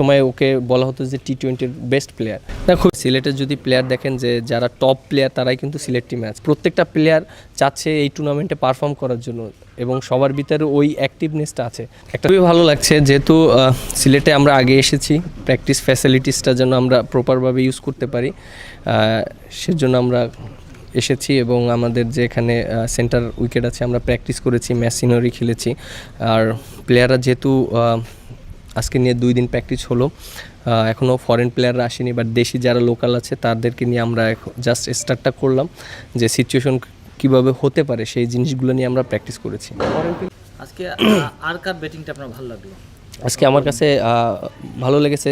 সময় ওকে বলা হতো যে টি টোয়েন্টির বেস্ট প্লেয়ার না খুব সিলেটের যদি প্লেয়ার দেখেন যে যারা টপ প্লেয়ার তারাই কিন্তু সিলেট টিমে আছে। প্রত্যেকটা প্লেয়ার চাচ্ছে এই টুর্নামেন্টে পারফর্ম করার জন্য এবং সবার ভিতরে ওই অ্যাক্টিভনেসটা আছে। একটা খুবই ভালো লাগছে, যেহেতু সিলেটে আমরা আগে এসেছি প্র্যাকটিস ফ্যাসিলিটিসটা যেন আমরা প্রপারভাবে ইউজ করতে পারি সেজন্য আমরা এসেছি এবং আমাদের যে এখানে সেন্টার উইকেট আছে, আমরা প্র্যাকটিস করেছি ম্যাচ সিনারি খেলেছি। আর প্লেয়াররা যেহেতু আজকে নিয়ে দুই দিন প্র্যাকটিস হলো। এখনও ফরেন প্লেয়াররা আসেনি বাট দেশি যারা লোকাল আছে তাদেরকে নিয়ে আমরা জাস্ট স্টার্টটা করলাম যে সিচুয়েশন কীভাবে হতে পারে সেই জিনিসগুলো নিয়ে আমরা প্র্যাকটিস করেছি। আজকে আর কার ব্যাটিংটা আপনার ভালো লাগল? আজকে আমার কাছে ভালো লেগেছে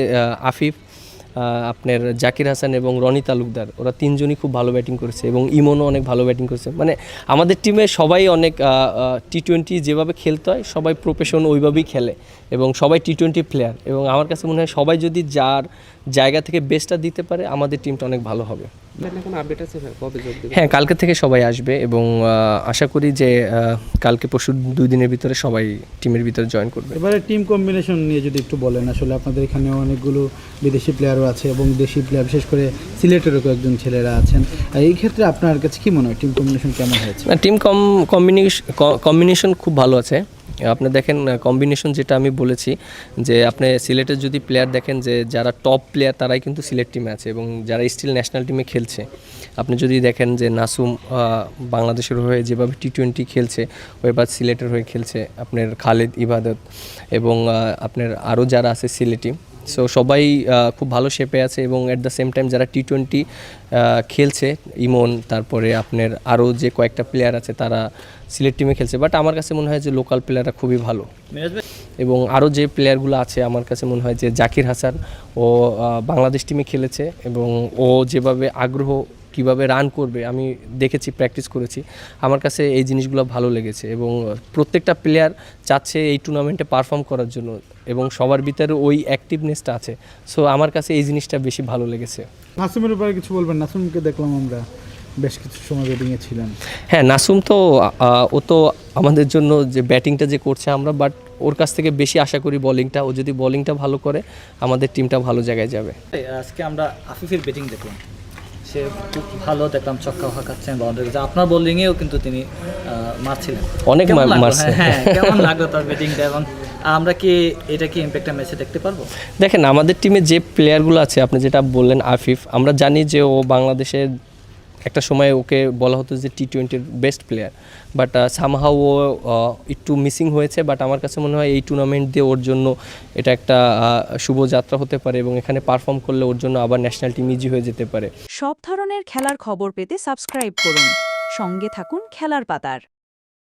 আফিফ। আপনার জাকির হাসান এবং রনি তালুকদার, ওরা তিনজনই খুব ভালো ব্যাটিং করেছে এবং ইমনও অনেক ভালো ব্যাটিং করেছে। মানে আমাদের টিমে সবাই অনেক টি টোয়েন্টি যেভাবে খেলতে হয়, সবাই প্রফেশন ওইভাবেই খেলে এবং সবাই টি টোয়েন্টি প্লেয়ার এবং আমার কাছে মনে হয় সবাই যদি যার জায়গা থেকে বেস্টটা দিতে পারে, আমাদের টিমটা অনেক ভালো হবে। হ্যাঁ কালকে থেকে সবাই আসবে এবং আশা করি যে কালকে পরশু দুই দিনের ভিতরে সবাই টিমের ভিতরে জয়েন করবে। এবারে টিম কম্বিনেশন নিয়ে যদি একটু বলেন আসলে আপনাদের এখানে অনেকগুলো বিদেশি প্লেয়ারও আছে এবং দেশি প্লেয়ার বিশেষ করে সিলেটেরও কয়েকজন ছেলেরা আছেন। এই ক্ষেত্রে আপনার কাছে কি মনে হয় টিম কম্বিনেশন কেমন হয়েছে? টিম কম কম্বিনেশন কম্বিনেশন খুব ভালো আছে। আপনি দেখেন কম্বিনেশন যেটা আমি বলেছি যে আপনি সিলেটের যদি প্লেয়ার দেখেন যে যারা টপ প্লেয়ার তারাই কিন্তু সিলেট টিমে আছে এবং যারা স্টিল ন্যাশনাল টিমে খেলছে। আপনি যদি দেখেন যে নাসুম বাংলাদেশের হয়ে যেভাবে টি টোয়েন্টি খেলছে, ওইবার সিলেটের হয়ে খেলছে আপনার খালেদ ইবাদত এবং আপনার আরও যারা আছে সিলেটি সো সবাই খুব ভালো শেপে আছে এবং অ্যাট দ্য সেম টাইম যারা টি টোয়েন্টি খেলছে ইমন তারপরে আপনার আরও যে কয়েকটা প্লেয়ার আছে তারা সিলেট টিমে খেলছে। বাট আমার কাছে মনে হয় যে লোকাল প্লেয়াররা খুবই ভালো। এবং আরও যে প্লেয়ারগুলো আছে আমার কাছে মনে হয় যে জাকির হাসান ও বাংলাদেশ টিমে খেলেছে এবং ও যেভাবে আগ্রহ কীভাবে রান করবে আমি দেখেছি প্র্যাকটিস করেছি। আমার কাছে এই জিনিসগুলো ভালো লেগেছে এবং প্রত্যেকটা প্লেয়ার চাচ্ছে এই টুর্নামেন্টে পারফর্ম করার জন্য এবং সবার ভিতরে ওই অ্যাক্টিভনেসটা আছে। সো আমার কাছে এই জিনিসটা বেশি ভালো লেগেছে। নাসুমের ব্যাপারে কিছু বলবেন? নাসুমকে দেখলাম আমরা বেশ কিছু সময় ব্যাটিংয়ে ছিলেন। হ্যাঁ নাসুম তো ও তো আমাদের জন্য যে ব্যাটিংটা যে করছে আমরা বাট ওর কাছ থেকে বেশি আশা করি বলিংটা ও যদি বোলিংটা ভালো করে আমাদের টিমটা ভালো জায়গায় যাবে। আজকে আমরা আফিফের ব্যাটিং দেখলাম। সে খুব ভালো দেখলাম ছক্কা হাঁকাচ্ছেন বাউন্ডারি করেছে আপনার বোলিংয়েও কিন্তু তিনি মারছিলেন অনেক? মারছে। হ্যাঁ কেমন লাগল তার ব্যাটিংটা এবং আমরা কি এটা কি ইম্প্যাক্টটা ম্যাচে দেখতে পারব দেখেন আমাদের টিমে যে প্লেয়ারগুলো আছে আপনি যেটা বললেন আফিফ আমরা জানি যে ও বাংলাদেশের একটা সময় ওকে বলা হতো যে টি টোয়েন্টির বেস্ট প্লেয়ার বাট সামহাও ও একটু মিসিং হয়েছে বাট আমার কাছে মনে হয় এই টুর্নামেন্ট দিয়ে ওর জন্য এটা একটা আহ, শুভ যাত্রা হতে পারে এবং এখানে পারফর্ম করলে ওর জন্য আবার ন্যাশনাল টিম ইজি হয়ে যেতে পারে। সব ধরনের খেলার খবর পেতে সাবস্ক্রাইব করুন। সঙ্গে থাকুন খেলার পাতার।